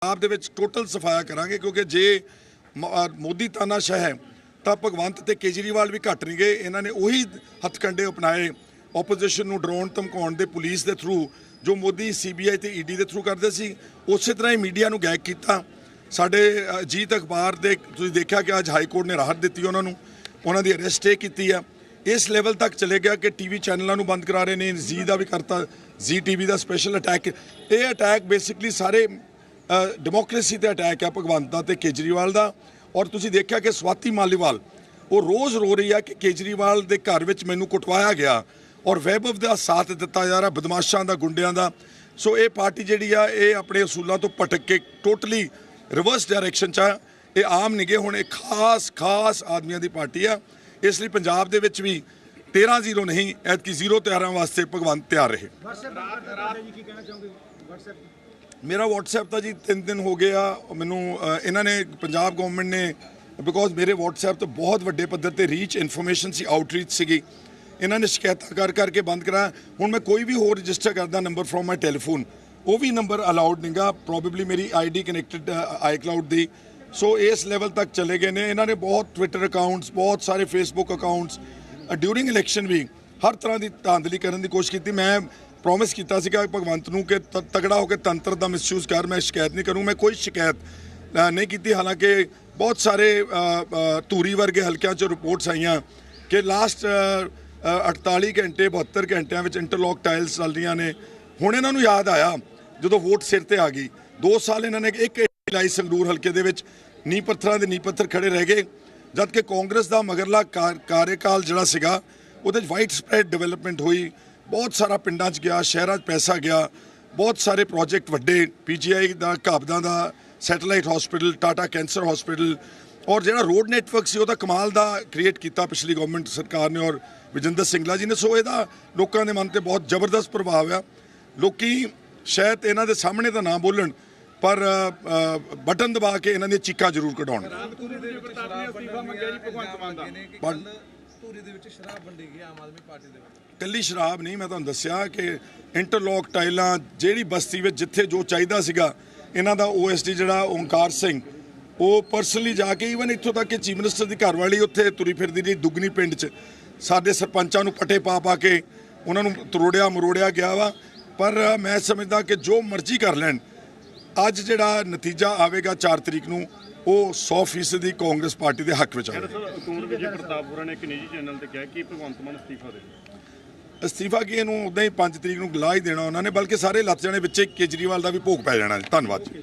ਪੰਜਾਬ ਦੇ ਵਿੱਚ ਟੋਟਲ ਸਫਾਇਆ ਕਰਾਂਗੇ ਕਿਉਂਕਿ ਜੇ ਮ- ਮੋਦੀ ਤਾਨਾਸ਼ਾਹ ਹੈ, ਤਾਂ ਭਗਵੰਤ ਤੇ ਕੇਜਰੀਵਾਲ ਵੀ ਘੱਟ ਨਹੀਂ ਗਏ। ਇਹਨਾਂ ਨੇ ਉਹੀ ਹੱਥਕੰਡੇ ਅਪਣਾਏ ਆਪੋਜੀਸ਼ਨ ਨੂੰ ਡਰੋਨ ਧਮਕਾਉਣ ਦੇ ਪੁਲਿਸ ਦੇ ਥਰੂ ਜੋ ਮੋਦੀ ਸੀਬੀਆਈ ਤੇ ਈਡੀ ਦੇ ਥਰੂ ਕਰਦੇ ਸੀ। ਉਸੇ ਤਰ੍ਹਾਂ ਹੀ ਮੀਡੀਆ ਨੂੰ ਗੈਗ ਕੀਤਾ। ਸਾਡੇ ਅਜੀਤ ਅਖਬਾਰ ਦੇ, ਤੁਸੀਂ ਦੇਖਿਆ ਕਿ ਅੱਜ ਹਾਈ ਕੋਰਟ ਨੇ ਰਾਹਤ ਦਿੱਤੀ ਉਹਨਾਂ ਨੂੰ। ਉਹਨਾਂ ਦੀ ਅਰੈਸਟ ਇਹ ਕੀਤੀ ਆ। ਇਸ ਲੈਵਲ ਤੱਕ ਚਲੇ ਗਿਆ ਕਿ ਟੀਵੀ ਚੈਨਲਾਂ ਨੂੰ ਬੰਦ ਕਰਾ ਰਹੇ ਨੇ। ਜ਼ੀ ਦਾ ਵੀ ਕਰਤਾ ਜ਼ੀ ਟੀਵੀ ਦਾ ਸਪੈਸ਼ਲ ਅਟੈਕ ਇਹ ਅਟੈਕ ਬੇਸਿਕਲੀ ਸਾਰੇ ਡੈਮੋਕ੍ਰੇਸੀ ਤੇ ਅਟੈਕ ਹੈ ਭਗਵੰਤ ਦਾ ਤੇ ਕੇਜਰੀਵਾਲ ਦਾ। ਔਰ ਤੁਸੀਂ ਦੇਖਿਆ ਕਿ ਸਵਾਤੀ ਮਾਲੀਵਾਲ, ਉਹ ਰੋਜ਼ ਰੋ ਰਹੀ ਹੈ ਕਿ ਕੇਜਰੀਵਾਲ ਦੇ ਘਰ ਵਿੱਚ ਮੈਨੂੰ ਕੁਟਵਾਇਆ ਗਿਆ। ਔਰ ਵੈਭਵ ਦਾ ਸਾਥ ਦਿੱਤਾ ਜਾ ਰਿਹਾ, ਬਦਮਾਸ਼ਾਂ ਦਾ, ਗੁੰਡਿਆਂ ਦਾ। ਸੋ ਇਹ ਪਾਰਟੀ ਜਿਹੜੀ ਆ, ਇਹ ਆਪਣੇ ਅਸੂਲਾਂ ਤੋਂ ਭਟਕ ਕੇ ਟੋਟਲੀ ਰਿਵਰਸ ਡਾਇਰੈਕਸ਼ਨ ਚ ਆ। ਇਹ ਆਮ ਨਿਗੇ ਹੁਣ ਇਹ ਖਾਸ ਖਾਸ ਆਦਮੀਆਂ ਦੀ ਪਾਰਟੀ ਆ। ਇਸ ਲਈ ਪੰਜਾਬ ਦੇ ਵਿੱਚ ਵੀ 13-0 ਨਹੀਂ, ਐਤਕੀ 0 ਤਿਆਰਾਂ ਵਾਸਤੇ ਭਗਵੰਤ ਤਿਆਰ ਰਹੇ। ਮੇਰਾ WhatsApp ਤਾਂ ਜੀ 3 ਦਿਨ ਹੋ ਗਏ ਆ ਮੈਨੂੰ ਇਹਨਾਂ ਨੇ, ਪੰਜਾਬ ਗਵਰਨਮੈਂਟ ਨੇ ਬਿਕੋਜ਼ ਮੇਰੇ WhatsApp ਤੇ ਬਹੁਤ ਵੱਡੇ ਪੱਧਰ ਤੇ ਰੀਚ ਇਨਫੋਰਮੇਸ਼ਨ ਸੀ ਆਊਟਰੀਚ ਸੀਗੀ। ਇਹਨਾਂ ਨੇ ਸ਼ਿਕਾਇਤਾਂ ਕਰ ਕਰਕੇ ਬੰਦ ਕਰਾਇਆ। ਹੁਣ ਮੈਂ ਕੋਈ ਵੀ ਹੋਰ ਰਜਿਸਟਰ ਕਰਦਾ ਨੰਬਰ ਫਰੋਮ ਮਾਈ ਟੈਲੀਫੋਨ ਉਹ ਵੀ ਨੰਬਰ ਅਲਾਉਡ ਨਹੀਂਗਾ ਪ੍ਰੋਬੇਬਲੀ ਮੇਰੀ ਆਈਡੀ ਕਨੈਕਟਡ ਆਈਕਲਾਉਡ ਦੀ। ਸੋ ਇਸ ਲੈਵਲ ਤੱਕ ਚਲੇ ਗਏ ਨੇ। ਇਹਨਾਂ ਨੇ ਬਹੁਤ ਟਵਿੱਟਰ ਅਕਾਊਂਟਸ ਬਹੁਤ ਸਾਰੇ ਫੇਸਬੁੱਕ ਅਕਾਊਂਟਸ ਡਿਊਰਿੰਗ ਇਲੈਕਸ਼ਨ ਵੀ ਹਰ ਤਰ੍ਹਾਂ ਦੀ ਧਾਂਦਲੀ ਕਰਨ ਦੀ ਕੋਸ਼ਿਸ਼ ਕੀਤੀ। ਮੈਂ ਪ੍ਰੋਮਿਸ ਕੀਤਾ ਸੀਗਾ ਭਗਵੰਤ ਨੂੰ ਕਿ ਤ- ਤਗੜਾ ਹੋ ਕੇ ਤੰਤਰ ਦਾ ਮਿਸਯੂਜ਼ ਕਰ, ਮੈਂ ਸ਼ਿਕਾਇਤ ਨਹੀਂ ਕਰੂੰ, ਮੈਂ ਕੋਈ ਸ਼ਿਕਾਇਤ ਨਹੀਂ ਕੀਤੀ। ਹਾਲਾਂਕਿ ਬਹੁਤ ਸਾਰੇ ਧੂਰੀ ਵਰਗੇ ਹਲਕਿਆਂ 'ਚ ਰਿਪੋਰਟਸ ਆਈਆਂ ਕਿ ਲਾਸਟ 48 ਘੰਟੇ 72 ਘੰਟਿਆਂ ਵਿੱਚ ਇੰਟਰਲੌਕ ਟਾਈਲਸ ਚੱਲ ਰਹੀਆਂ ਨੇ। ਹੁਣ ਇਹਨਾਂ ਨੂੰ ਯਾਦ ਆਇਆ, ਜਦੋਂ ਵੋਟ ਸਿਰ ਤੇ ਆ ਗਈ 2 ਸਾਲ ਇਹਨਾਂ ਨੇ ਇੱਕ ਲਾਈ ਸੰਗਰੂਰ ਹਲਕੇ ਦੇ ਵਿੱਚ, ਨੀਂਹ ਪੱਥਰਾਂ ਦੇ ਨੀਂਹ ਪੱਥਰ ਖੜੇ ਰਹਿ ਗਏ ਜਦ ਕਿ ਕਾਂਗਰਸ ਦਾ ਮਗਰਲਾ ਕਾਰ- ਕਾਰਜਕਾਲ ਜਿਹੜਾ ਸੀਗਾ, ਉਹਦੇ 'ਚ ਵਾਈਡ ਸਪਰੈਡ ਡਿਵੈਲਪਮੈਂਟ ਹੋਈ ਬਹੁਤ ਸਾਰਾ ਪਿੰਡਾਂ 'ਚ ਗਿਆ ਸ਼ਹਿਰਾਂ 'ਚ ਪੈਸਾ ਗਿਆ ਬਹੁਤ ਸਾਰੇ ਪ੍ਰੋਜੈਕਟ ਵੱਡੇ ਪੀਜੀਆਈ ਦਾ ਘਾਬਦਾਂ ਦਾ satellite hospital Tata cancer hospital ਔਰ ਜਿਹੜਾ ਰੋਡ ਨੈਟਵਰਕ ਸੀ ਉਹਦਾ ਕਮਾਲ ਦਾ ਕ੍ਰੀਏਟ ਕੀਤਾ ਪਿਛਲੀ ਗਵਰਨਮੈਂਟ ਸਰਕਾਰ ਨੇ ਔਰ ਵਿਜੇਂਦਰ ਸਿੰਗਲਾ ਜੀ ਨੇ। ਸੋ ਇਹਦਾ ਲੋਕਾਂ ਦੇ ਮਨ ਤੇ ਬਹੁਤ ਜ਼ਬਰਦਸਤ ਪ੍ਰਭਾਵ ਆ। ਲੋਕੀ ਸ਼ਾਇਦ ਇਹਨਾਂ ਦੇ ਸਾਹਮਣੇ ਤਾਂ ਨਾ ਬੋਲਣ ਪਰ ਬਟਨ ਦਬਾ ਕੇ ਇਹਨਾਂ ਦੀਆਂ ਚੀਕਾਂ ਜ਼ਰੂਰ ਕਢਾਉਣ। ਪਰ- ਧੂਰੀ ਦੇ ਵਿੱਚ ਸ਼ਰਾਬ ਵੰਡੀ ਗਈ ਆਮ ਆਦਮੀ ਪਾਰਟੀ ਦੇ ਵਿੱਚ। ਕੱਲੀ ਸ਼ਰਾਬ ਨਹੀਂ, ਮੈਂ ਤੁਹਾਨੂੰ ਦੱਸਿਆ ਕਿ ਇੰਟਰਲੌਕ ਟਾਈਲਾਂ ਜਿਹੜੀ ਬਸਤੀ ਵਿੱਚ ਜਿੱਥੇ ਜੋ ਚਾਹੀਦਾ ਸੀਗਾ, ਇਹਨਾਂ ਦਾ ਓਐਸਡੀ ਜਿਹੜਾ ਓਂਕਾਰ ਸਿੰਘ, ਉਹ ਪਰਸਨਲੀ ਜਾ ਕੇ ਈਵਨ ਇੱਥੋਂ ਤੱਕ ਕਿ ਚੀਫ ਮਿਨਿਸਟਰ ਦੀ ਘਰਵਾਲੀ ਉੱਥੇ ਤੁਰੀ ਫਿਰਦੀ ਰਹੀ ਦੁੱਗਣੀ ਪਿੰਡ 'ਚ। ਸਾਡੇ ਸਰਪੰਚਾਂ ਨੂੰ ਪੱਟੇ ਪਾ ਪਾ ਕੇ ਉਹਨਾਂ ਨੂੰ ਤਰੋੜਿਆ ਮਰੋੜਿਆ ਗਿਆ ਵਾ। ਪਰ ਮੈਂ ਸਮਝਦਾ ਕਿ ਜੋ ਮਰਜ਼ੀ ਕਰ ਲੈਣ ਅੱਜ ਜਿਹੜਾ ਨਤੀਜਾ ਆਵੇਗਾ 4 ਤਰੀਕ ਨੂੰ ਉਹ 100% ਦੀ ਕਾਂਗਰਸ ਪਾਰਟੀ ਦੇ ਹੱਕ ਵਿੱਚ ਆਵੇਗਾ। ਕੌਣ ਵਿਜੇ ਪ੍ਰਤਾਪ ਹੋਰਾਂ ਨੇ ਇੱਕ ਨਿੱਜੀ ਚੈਨਲ ਤੇ ਕਿਹਾ ਕਿ ਭਗਵੰਤ ਮਾਨ ਅਸਤੀਫਾ ਦੇ ਅਸਤੀਫਾ ਕੀ ਇਹਨੂੰ ਉਦਾਂ ਹੀ 5 ਤਰੀਕ ਨੂੰ ਗਲਾ ਹੀ ਦੇਣਾ ਉਹਨਾਂ ਨੇ ਬਲਕਿ ਸਾਰੇ ਲੱਤ ਜਾਣੇ ਵਿੱਚੇ ਕੇਜਰੀਵਾਲ ਦਾ ਵੀ ਭੋਗ ਪੈ ਜਾਣਾ। ਧੰਨਵਾਦ ਜੀ।